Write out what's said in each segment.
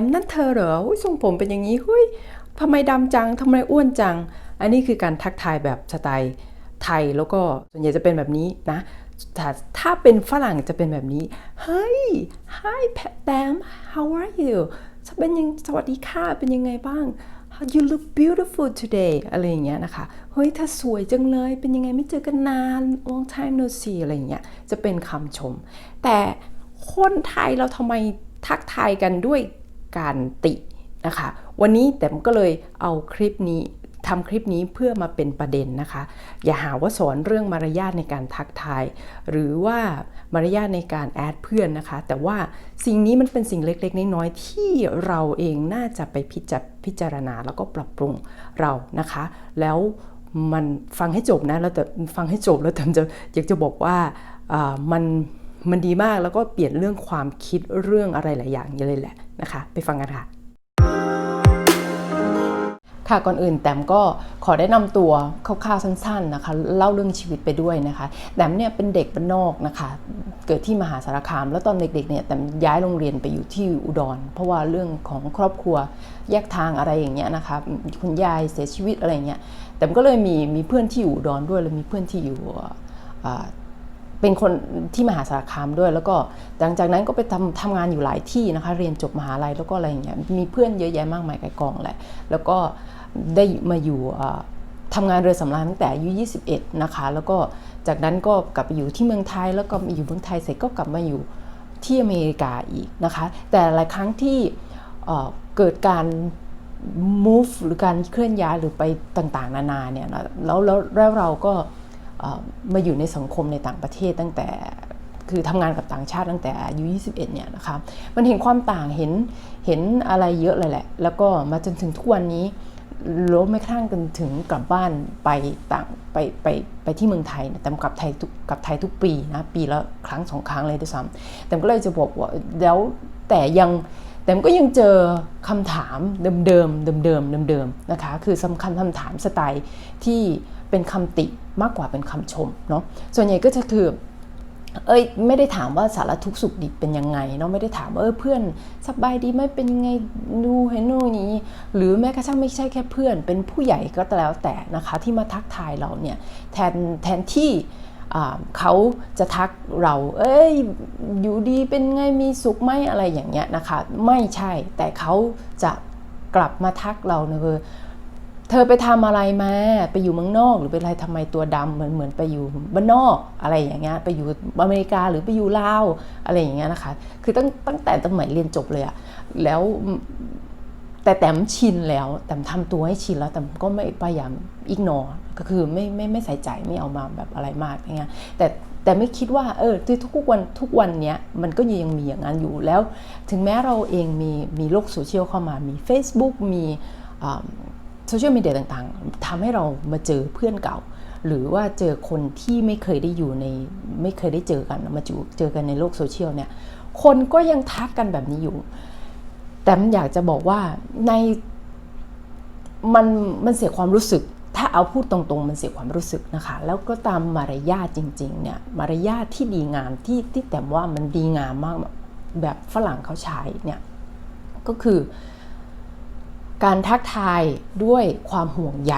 มนั่นเธอเหรอหุ้ยทรงผมเป็นอย่างนี้เฮ้ยทำไมดำจังทำไมอ้วนจัง อันนี้คือการทักทายแบบสไตล์ไทยแล้วก็ส่วนใหญ่จะเป็นแบบนี้นะถ้าถ้าเป็นฝรั่งจะเป็นแบบนี้ เฮ้ย hi Pam how are you เป็นยังสวัสดีค่ะ เป็นยังไงบ้าง you look beautiful today อะไรอย่างเงี้ยนะคะ เฮ้ยเธอสวยจังเลย เป็นยังไงไม่เจอกันนาน long time no see อะไรอย่างเงี้ย จะเป็นคำชม แต่คนไทยเราทำไมทักทายกันด้วย การตินะคะ วันนี้แต้มก็เลยเอาคลิปนี้ทำคลิปนี้เพื่อมาเป็นประเด็นนะคะ อย่าหาว่าสอนเรื่องมารยาทในการทักทาย หรือว่ามารยาทในการแอดเพื่อนนะคะ แต่ว่าสิ่งนี้มันเป็นสิ่งเล็กๆ น้อยๆ ที่เราเองน่าจะไปพิจพจารณาแล้วก็ปรับปรุงเรานะคะ แล้วมันฟังให้จบนะแล้วแต่ฟังให้จบแล้วแต่จะอยากจะบอกว่ามัน มันดีมากแล้วก็เปลี่ยนเรื่องความคิดเรื่องอะไรหลายอย่างเลยแหละนะคะ ไปฟังกันค่ะค่ะก่อนอื่นแต้มก็ขอได้นำตัวคร่าวๆสั้นๆนะคะเล่าเรื่องชีวิตไปด้วยนะคะแต้มเนี่ยเป็นเด็กบ้านนอกนะคะ เกิดที่มหาสารคาม แล้วตอนเด็กๆเนี่ยแต้มย้ายโรงเรียนไปอยู่ที่อุดร เพราะว่าเรื่องของครอบครัวแยกทางอะไรอย่างเงี้ยนะคะคุณยายเสียชีวิตอะไรเงี้ยแต้มก็เลยมีมีเพื่อนที่อยู่อุดรด้วยแล้วมีเพื่อนที่อยู่ เป็นคนที่มหาสารคามด้วย แล้วก็หลังจากนั้นก็ไปทำทำงานอยู่หลายที่นะคะ เรียนจบมหาลัยแล้วก็อะไรอย่างเงี้ยมีเพื่อนเยอะแยะมากมายไกลกองแหละแล้วก็ได้มาอยู่ทำงานเรือสำราญตั้งแต่อายุ 21 นะคะ แล้วก็จากนั้นก็กลับไปอยู่ที่เมืองไทย แล้วก็มาอยู่เมืองไทยเสร็จก็กลับมาอยู่ที่อเมริกาอีกนะคะ แต่หลายครั้งที่เกิดการ move หรือการเคลื่อนย้ายหรือไปต่างๆ นานาเนี่ยแล้วแล้วเราก็ มาอยู่ในสังคมในต่างประเทศตั้งแต่คือทำงานกับต่างชาติตั้งแต่อายุ 21 เนี่ยนะคะมันเห็นความต่างเห็นเห็นอะไรเยอะเลยแหละ แล้วก็มาจนถึงทุกวันนี้ลบไม่ครั่งกันถึงกลับบ้านไปต่างไปไปไปที่เมืองไทยนะแต่กลับไทยกลับไทยทุกปีนะปีละครั้งสองครั้งเลยด้วยซ้ำแต่ก็เลยจะบอกว่าแล้วแต่ยังแต่ก็ยังเจอคำถามเดิมเดิมเดิมเดิมเดิมเดิมนะคะ คือสำคัญคำถามสไตล์ที่ เป็นคำติมากกว่าเป็นคำชมเนาะส่วนใหญ่ก็จะคือเอ้ยไม่ได้ถามว่าสารทุกสุขดิบเป็นยังไงเนาะไม่ได้ถามว่าเออเพื่อนสบายดีไหมเป็นยังไงดูเห็นนู่นนี้ หรือแม้กระทั่งไม่ใช่แค่เพื่อน เป็นผู้ใหญ่ก็แล้วแต่นะคะที่มาทักทายเราเนี่ยแทนแทนที่เขาจะทักเรา เอ้ย อยู่ดีเป็นไง มีสุขไหมอะไรอย่างเงี้ยนะคะ ไม่ใช่ แต่เขาจะกลับมาทักเราเนอะ เธอไปทำอะไรมาไปอยู่เมืองนอก หรือเป็นอะไรทำไมตัวดำเหมือนเหมือนไปอยู่บ้านนอกอะไรอย่างเงี้ยไปอยู่อเมริกาหรือไปอยู่ลาวอะไรอย่างเงี้ยนะคะ คือตั้งตั้งแต่สมัยเรียนจบเลยอะแล้วแต่แต้มชินแล้วแต้มทำตัวให้ชินแล้วแต่ก็ไม่พยายามอิกนอก็คือไม่ไม่ไม่ใส่ใจไม่เอามาแบบอะไรมากอย่างเงี้ยแต่แต่ไม่คิดว่าเออทุกวันทุกวันเนี้ยมันก็ยังมีอย่างนั้นอยู่แล้ว ถึงแม้เราเองมีมีโลกโซเชียลเข้ามามี Facebook มี โซเชียลมีเดียต่างๆทำให้เรามาเจอเพื่อนเก่า หรือว่าเจอคนที่ไม่เคยได้อยู่ในไม่เคยได้เจอกันมาจูเจอกันในโลกโซเชียลเนี่ย คนก็ยังทักกันแบบนี้อยู่ แต่อยากจะบอกว่าในมันมันเสียความรู้สึก ถ้าเอาพูดตรงๆ มันเสียความรู้สึกนะคะ แล้วก็ตามมารยาทจริง ๆ เนี่ย มารยาทที่ดีงามที่ที่แต่ว่ามันดีงามมากแบบฝรั่งเขาใช้เนี่ย ก็คือ การทักทายด้วยความห่วงใย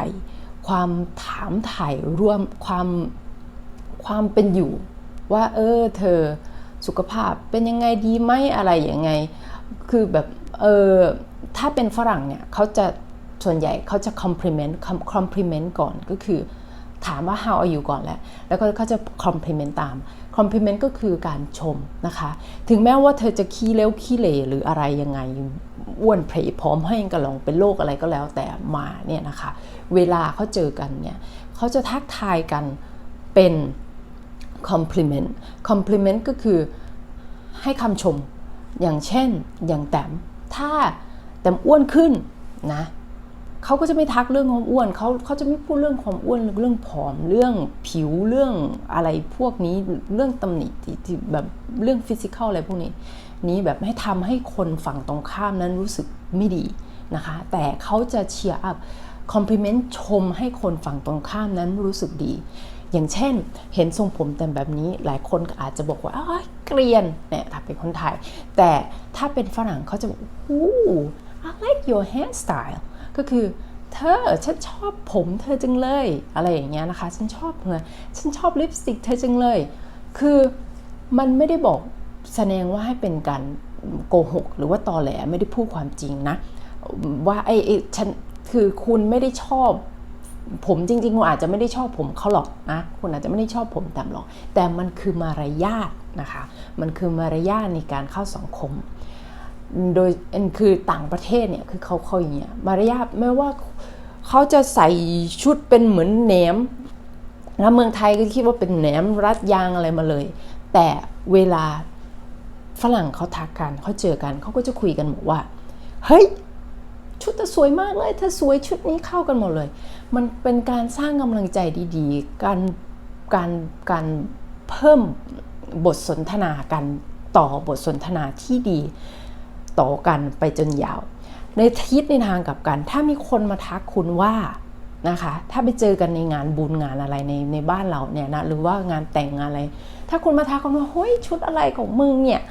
ความถามถ่ายร่วมความความเป็นอยู่ ว่าเออเธอสุขภาพเป็นยังไงดีไหมอะไรยังไง คือแบบเออถ้าเป็นฝรั่งเนี่ยเขาจะส่วนใหญ่เขาจะ compliment compliment ก่อนก็คือถามว่า how are you ก่อนแหละแล้วก็เขาจะ compliment ตาม compliment ก็คือการชมนะคะ ถึงแม้ว่าเธอจะขี้เล้วขี้เหร่หรืออะไรยังไงอ้วนเพลพร้อมให้กระลองเป็นโรคอะไรก็แล้วแต่มาเนี่ยนะคะ เวลาเขาเจอกันเนี่ยเขาจะทักทายกันเป็น compliment compliment ก็คือให้คำชมอย่างเช่นอย่างแต้มถ้าแต้มอ้วนขึ้นนะ เขาก็จะไม่ทักเรื่องความอ้วนเขาเขาจะไม่พูดเรื่องความอ้วนเรื่องผอมเรื่องผิวเรื่องอะไรพวกนี้เรื่องตำหนิที่แบบเรื่องฟิสิกอลอะไรพวกนี้ นี้แบบให้ทำให้คนฝั่งตรงข้ามนั้นรู้สึกไม่ดีนะคะ แต่เขาจะเชียร์อัพคอมพลีเมนต์ชมให้คนฝั่งตรงข้ามนั้นรู้สึกดี อย่างเช่น เห็นทรงผมแต่แบบนี้หลายคนก็อาจจะบอกว่าอ้าวเกรียนเนี่ยถ้าเป็นคนไทย แต่ถ้าเป็นฝรั่งเขาจะบอกโอ้ I like your hairstyle ก็คือเธอฉันชอบผมเธอจังเลย อะไรอย่างเงี้ยนะคะ ฉันชอบเธอฉันชอบลิปสติกเธอจังเลย คือมันไม่ได้บอกแสดงว่าให้เป็นการโกหก หรือว่าตอแหลไม่ได้พูดความจริงนะ ว่าไอ้ฉันคือคุณไม่ได้ชอบ ผมจริงๆคุณอาจจะไม่ได้ชอบผมเขาหรอกนะคุณอาจจะไม่ได้ชอบผมแต่หรอก แต่มันคือมารยาทนะคะ มันคือมารยาทในการเข้าสังคม โดยคือต่างประเทศเนี่ยคือเขาเขาอย่างเงี้ยมารยาทไม่ว่าเขาจะใส่ชุดเป็นเหมือนแหนมแล้วเมืองไทยก็คิดว่าเป็นแหนมรัดยางอะไรมาเลย แต่เวลาฝรั่งเขาทักกันเขาเจอกันเขาก็จะคุยกันบอกว่าเฮ้ยชุดเธอสวยมากเลยเธอสวยชุดนี้เข้ากันหมดเลย มันเป็นการสร้างกำลังใจดีๆ การการการเพิ่มบทสนทนากันต่อบทสนทนาที่ดี ต่อกันไปจนยาว ในทิศในทางกลับกัน ถ้ามีคนมาทักคุณว่านะคะ ถ้าไปเจอกันในงานบุญงานอะไรในในบ้านเราเนี่ยนะหรือว่างานแต่งงานอะไร ถ้าคุณมาทักคุณว่าเฮ้ยชุดอะไรของมึงเนี่ย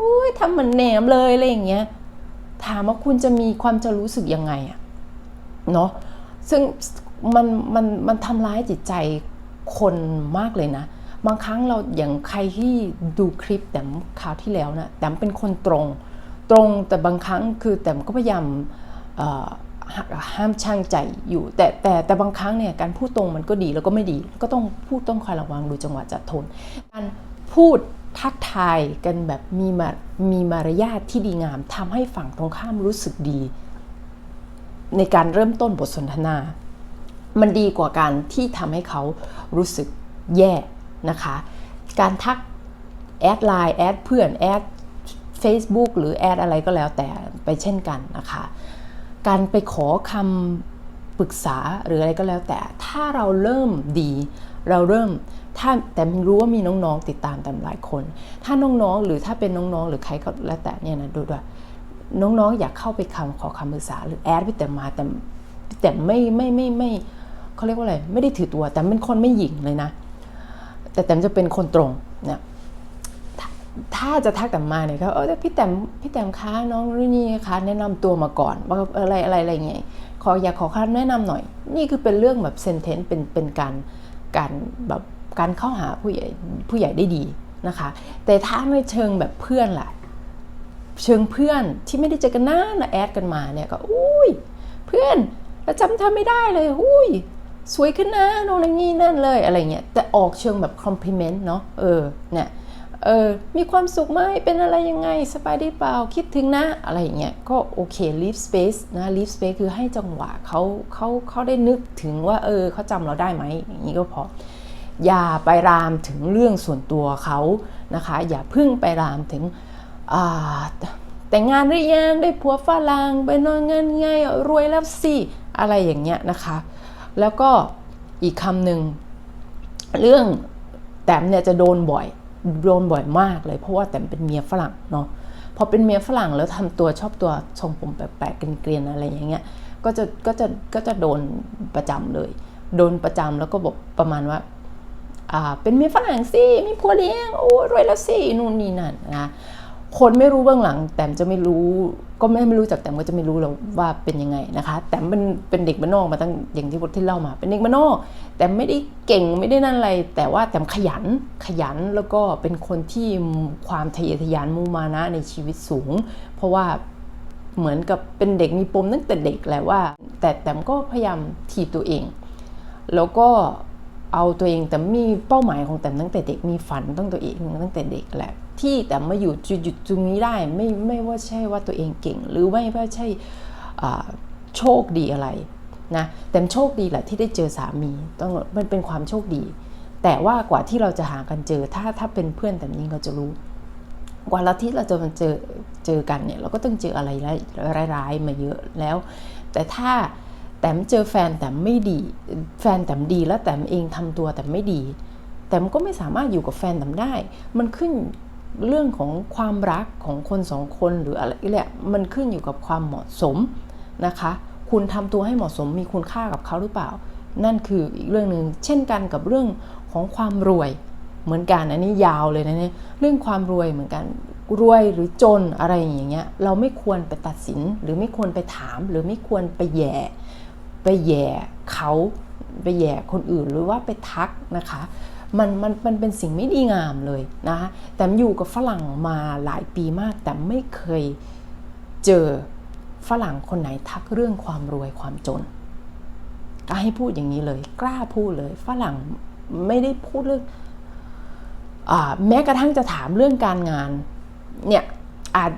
อุ้ยทำเหมือนแหนมเลยอะไรอย่างเงี้ยถามว่าคุณจะมีความจะรู้สึกยังไงอะเนาะซึ่งมันมันมันทำร้ายจิตใจคนมากเลยนะ บางครั้งเราอย่างใครที่ดูคลิปแต่คราวที่แล้วนะแต่เป็นคนตรง ตรงแต่บางครั้งคือแต่มันก็พยายามห้ามช่างใจอยู่ แต่แต่แต่บางครั้งเนี่ยการพูดตรงมันก็ดีแล้วก็ไม่ดี ก็ต้องพูดต้องคอยระวังดูจังหวะจัดทนการพูดทักทายกันแบบมีมามีมารยาทที่ดีงามทำให้ฝั่งตรงข้ามรู้สึกดี ในการเริ่มต้นบทสนทนา มันดีกว่าการที่ทำให้เขารู้สึกแย่นะคะ การทักแอดไลน์แอดเพื่อนแอด Facebook หรือแอดอะไรก็แล้วแต่ไปเช่นกันนะคะ การไปขอคำปรึกษาหรืออะไรก็แล้วแต่ ถ้าเราเริ่มดีเราเริ่มถ้าแต่รู้ว่ามีน้องๆติดตามแต่หลายคน ถ้าน้องๆหรือถ้าเป็นน้องๆ หรือใครก็แล้วแต่เนี่ยนะดูด้วยน้องๆ อยากเข้าไปคำขอคำปรึกษา หรือแอดไปแต่มาแต่แต่ไม่ไม่ไม่ไม่เขาเรียกว่าอะไรไม่ได้ถือตัว แต่เป็นคนไม่หยิ่งเลยนะ แต่แต้มจะเป็นคนตรงเนี่ย ถ้าจะทักแต่มาเนี่ยเขาเออพี่แต้มพี่แต้มคะน้องรุ่นี่คะแนะนำตัวมาก่อนว่าอะไรอะไรอะไรเงี้ยขออยากขอคำแนะนำหน่อย นี่คือเป็นเรื่องแบบเซนเทนต์เป็นเป็นการการแบบการเข้าหาผู้ใหญ่ผู้ใหญ่ได้ดีนะคะ แต่ถ้าไม่เชิงแบบเพื่อนล่ะ เชิงเพื่อนที่ไม่ได้เจอกันนานแอดกันมาเนี่ยก็อุ้ยเพื่อนเราจำเธอไม่ได้เลยอุ้ยสวยขึ้นนะน้องนังงี้นั่นเลยอะไรเงี้ยแต่ออกเชิงแบบ compliment เนาะเออเนี่ย เออมีความสุขไหมเป็นอะไรยังไงสบายดีเปล่าคิดถึงนะ อะไรอย่างเงี้ยก็โอเค leave space นะ leave space คือให้จังหวะเขาเขาเขาได้นึกถึงว่าเออเขาจำเราได้ไหมอย่างนี้ก็พออย่าไปรามถึงเรื่องส่วนตัวเขานะคะ อย่าพึ่งไปรามถึงแต่งงานหรือยังได้ผัวฝรั่งไปนอนเงินไงรวยแล้วสิอะไรอย่างเงี้ยนะคะ แล้วก็อีกคำหนึ่งเรื่องแต้มเนี่ยจะโดนบ่อย โดนบ่อยมากเลยเพราะว่าแต่มเป็นเมียฝรั่งเนาะพอเป็นเมียฝรั่งแล้วทำตัวชอบตัวทรงผมแปลกๆเกลียนๆอะไรอย่างเงี้ยก็จะก็จะก็จะโดนประจำเลย โดนประจำแล้วก็บอกประมาณว่าอ่าเป็นเมียฝรั่งสิมีผัวเลี้ยงโอ้รวยแล้วสินู่นนี่นั่นนะ คนไม่รู้เบื้องหลัง แต่จะไม่รู้ ก็ไม่ไม่รู้จักแต่ก็จะไม่รู้แล้วว่าเป็นยังไงนะคะ แต่เป็นเป็นเด็กบ้านนอกมาตั้งอย่างที่บทที่เล่ามา เป็นเด็กบ้านนอก แต่ไม่ได้เก่งไม่ได้นั่นอะไร แต่ว่าแต่ขยันขยันแล้วก็เป็นคนที่ความทะเยอทะยานมูมานะในชีวิตสูง เพราะว่าเหมือนกับเป็นเด็กมีปมตั้งแต่เด็กแหละว่า แต่แต่ก็พยายามถีบตัวเอง แล้วก็ เอาตัวเองแต่มีเป้าหมายของแต่ตั้งแต่เด็กมีฝันตั้งตัวเองตั้งแต่เด็กแหละ ที่แต่มาอยู่จุดจุดนี้ได้ไม่ไม่ว่าใช่ว่าตัวเองเก่ง หรือไม่ว่าใช่โชคดีอะไรนะแต่โชคดีแหละที่ได้เจอสามีต้องมันเป็นความโชคดี แต่ว่ากว่าที่เราจะหากันเจอถ้าถ้าเป็นเพื่อนแต่นี้เราจะรู้กว่าเราที่เราจะมาเจอเจอกันเนี่ยเราก็ต้องเจออะไรร้ายๆมาเยอะแล้ว แต่ถ้า แต้มเจอแฟนแต่ไม่ดี แฟนแต้มดีแล้วแต้มเองทำตัวแต่ไม่ดี แต่มันก็ไม่สามารถอยู่กับแฟนแต้มได้ มันขึ้นเรื่องของความรักของคนสองคนหรืออะไรแหละมันขึ้นอยู่กับความเหมาะสมนะคะ คุณทำตัวให้เหมาะสมมีคุณค่ากับเขาหรือเปล่า นั่นคืออีกเรื่องหนึ่งเช่นกันกับเรื่องของความรวยเหมือนกันอันนี้ยาวเลยนะเนี่ยเรื่องความรวยเหมือนกันรวยหรือจนอะไรอย่างเงี้ยเราไม่ควรไปตัดสินหรือไม่ควรไปถามหรือไม่ควรไปแย่ ไปแย่เขาไปแย่คนอื่นหรือว่าไปทักนะคะมันมันมันเป็นสิ่งไม่ดีงามเลยนะคะแต่อยู่กับฝรั่งมาหลายปีมาก แต่ไม่เคยเจอฝรั่งคนไหนทักเรื่องความรวยความจนกล้าให้พูดอย่างนี้เลย กล้าพูดเลย ฝรั่งไม่ได้พูดเรื่องอแม้กระทั่งจะถามเรื่องการงานเนี่ยอาจ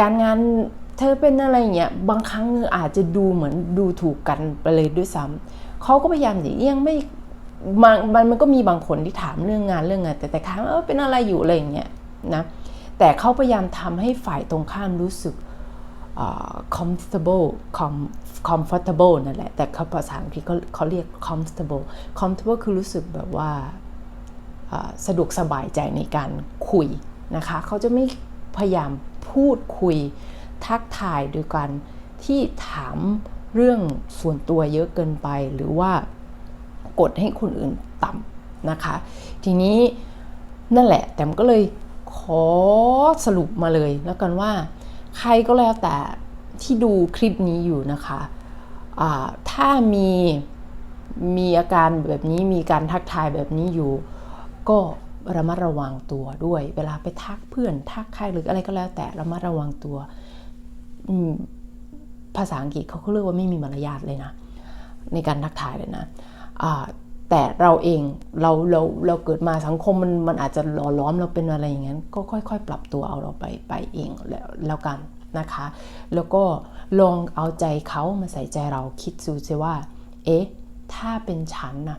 การงาน เธอเป็นอะไรอย่างเงี้ยบางครั้งอาจจะดูเหมือนดูถูกกันไปเลยด้วยซ้ำเขาก็พยายามอย่างเลี่ยงไม่มันมันก็มีบางคนที่ถามเรื่องงานเรื่องงาน แต่แต่ครั้งเออเป็นอะไรอยู่อะไรอย่างเงี้ยนะแต่เขาพยายามทำให้ฝ่ายตรงข้ามรู้สึก comfortable com- comfortable นั่นแหละ แต่เขาภาษาอังกฤษเขาเขาเรียก comfortable comfortable คือรู้สึกแบบว่าสะดวกสบายใจในการคุยนะคะ เขาจะไม่พยายามพูดคุย ทักทายโดยการที่ถามเรื่องส่วนตัวเยอะเกินไป หรือว่ากดให้คนอื่นต่ำนะคะ ทีนี้นั่นแหละแต่มก็เลยขอสรุปมาเลยแล้วกันว่า ใครก็แล้วแต่ที่ดูคลิปนี้อยู่นะคะะถ้ามีมีอาการแบบนี้มีการทักทายแบบนี้อยู่ ก็ระมัดระวังตัวด้วย เวลาไปทักเพื่อนทักใครหรืออะไรก็แล้วแต่ระมัดระวังตัว ภาษาอังกฤษเขาก็เรียกว่าไม่มีมารยาทเลยนะ ในการทักทายเลยนะแต่เราเองเราเราเราเกิดมาสังคมมันมันอาจจะหล่อล้อมเราเป็นอะไรอย่างนั้นก็ค่อย ๆ ปรับตัวเอาเราไปไปเองแล้วแล้วกันนะคะ แล้วก็ลองเอาใจเขามาใส่ใจเราคิดดูสิว่า เอ๊ะ ถ้าเป็นฉันนะ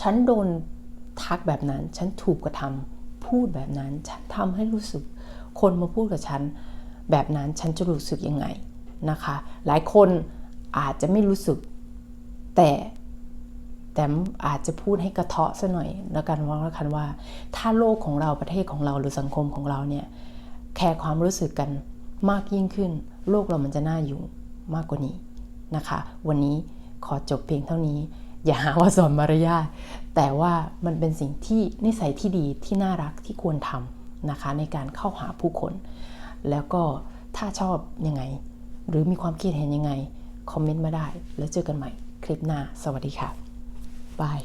ฉันโดนทักแบบนั้น ฉันถูกกระทำพูดแบบนั้น ฉันทำให้รู้สึกคนมาพูดกับฉัน แบบนั้นฉันจะรู้สึกยังไงนะคะ หลายคนอาจจะไม่รู้สึก แต่แต่อาจจะพูดให้กระเทาะซะหน่อยแล้วกันว่าแล้วกันว่า ถ้าโลกของเราประเทศของเราหรือสังคมของเราเนี่ยแคร์ความรู้สึกกันมากยิ่งขึ้น โลกเรามันจะน่าอยู่มากกว่านี้นะคะ วันนี้ขอจบเพียงเท่านี้ อย่าหาว่าสอนมารยาทแต่ว่ามันเป็นสิ่งที่นิสัยที่ดีที่น่ารักที่ควรทำนะคะ ในการเข้าหาผู้คน แล้วก็ถ้าชอบยังไง หรือมีความคิดเห็นยังไง คอมเมนต์มาได้ แล้วเจอกันใหม่คลิปหน้า สวัสดีค่ะบาย